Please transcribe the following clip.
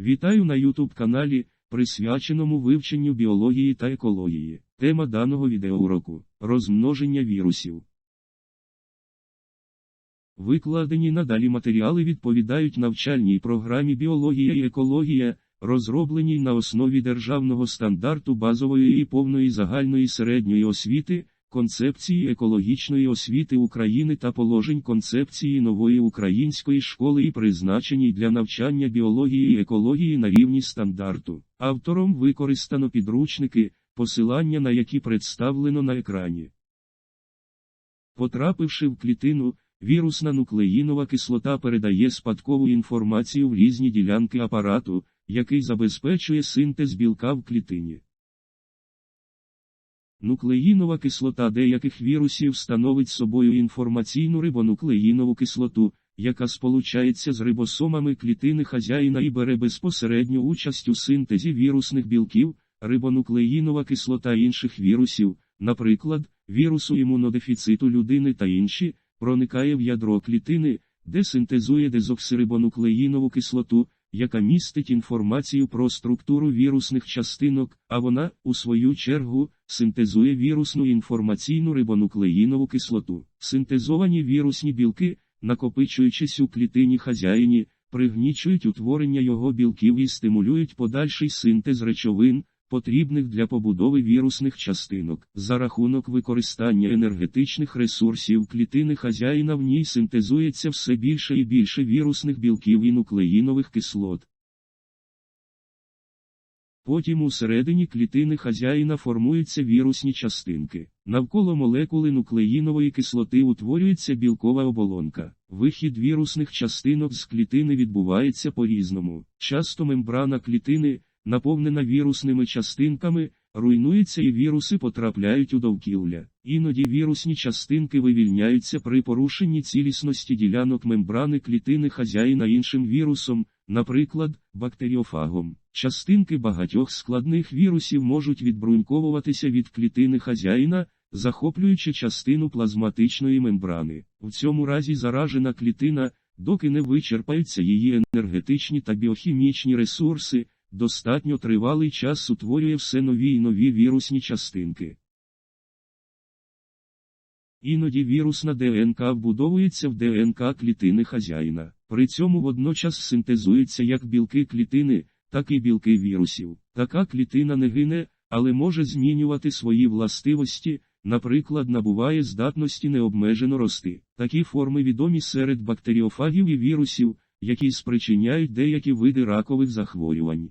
Вітаю на YouTube каналі, присвяченому вивченню біології та екології. Тема даного відеоуроку – розмноження вірусів. Викладені надалі матеріали відповідають навчальній програмі Біологія і екологія, розробленій на основі державного стандарту базової і повної загальної середньої освіти, концепції екологічної освіти України та положень концепції нової української школи і призначеній для навчання біології і екології на рівні стандарту. Автором використано підручники, посилання на які представлено на екрані. Потрапивши в клітину, вірусна нуклеїнова кислота передає спадкову інформацію в різні ділянки апарату, який забезпечує синтез білка в клітині. Нуклеїнова кислота деяких вірусів становить собою інформаційну рибонуклеїнову кислоту, яка сполучається з рибосомами клітини хазяїна і бере безпосередню участь у синтезі вірусних білків, рибонуклеїнова кислота інших вірусів, наприклад, вірусу імунодефіциту людини та інші, проникає в ядро клітини, де синтезує дезоксирибонуклеїнову кислоту, яка містить інформацію про структуру вірусних частинок, а вона, у свою чергу, синтезує вірусну інформаційну рибонуклеїнову кислоту. Синтезовані вірусні білки, накопичуючись у клітині хазяїні, пригнічують утворення його білків і стимулюють подальший синтез речовин, потрібних для побудови вірусних частинок. За рахунок використання енергетичних ресурсів клітини хазяїна в ній синтезується все більше і більше вірусних білків і нуклеїнових кислот. Потім усередині клітини хазяїна формуються вірусні частинки. Навколо молекули нуклеїнової кислоти утворюється білкова оболонка. Вихід вірусних частинок з клітини відбувається по-різному. Часто мембрана клітини, наповнена вірусними частинками, руйнується і віруси потрапляють у довкілля. Іноді вірусні частинки вивільняються при порушенні цілісності ділянок мембрани клітини хазяїна іншим вірусом, наприклад, бактеріофагом. Частинки багатьох складних вірусів можуть відбруньковуватися від клітини хазяїна, захоплюючи частину плазматичної мембрани. В цьому разі заражена клітина, доки не вичерпаються її енергетичні та біохімічні ресурси, достатньо тривалий час утворює все нові й нові вірусні частинки. Іноді вірусна ДНК вбудовується в ДНК клітини хазяїна. При цьому водночас синтезуються як білки клітини, так і білки вірусів. Така клітина не гине, але може змінювати свої властивості, наприклад, набуває здатності необмежено рости. Такі форми відомі серед бактеріофагів і вірусів, які спричиняють деякі види ракових захворювань.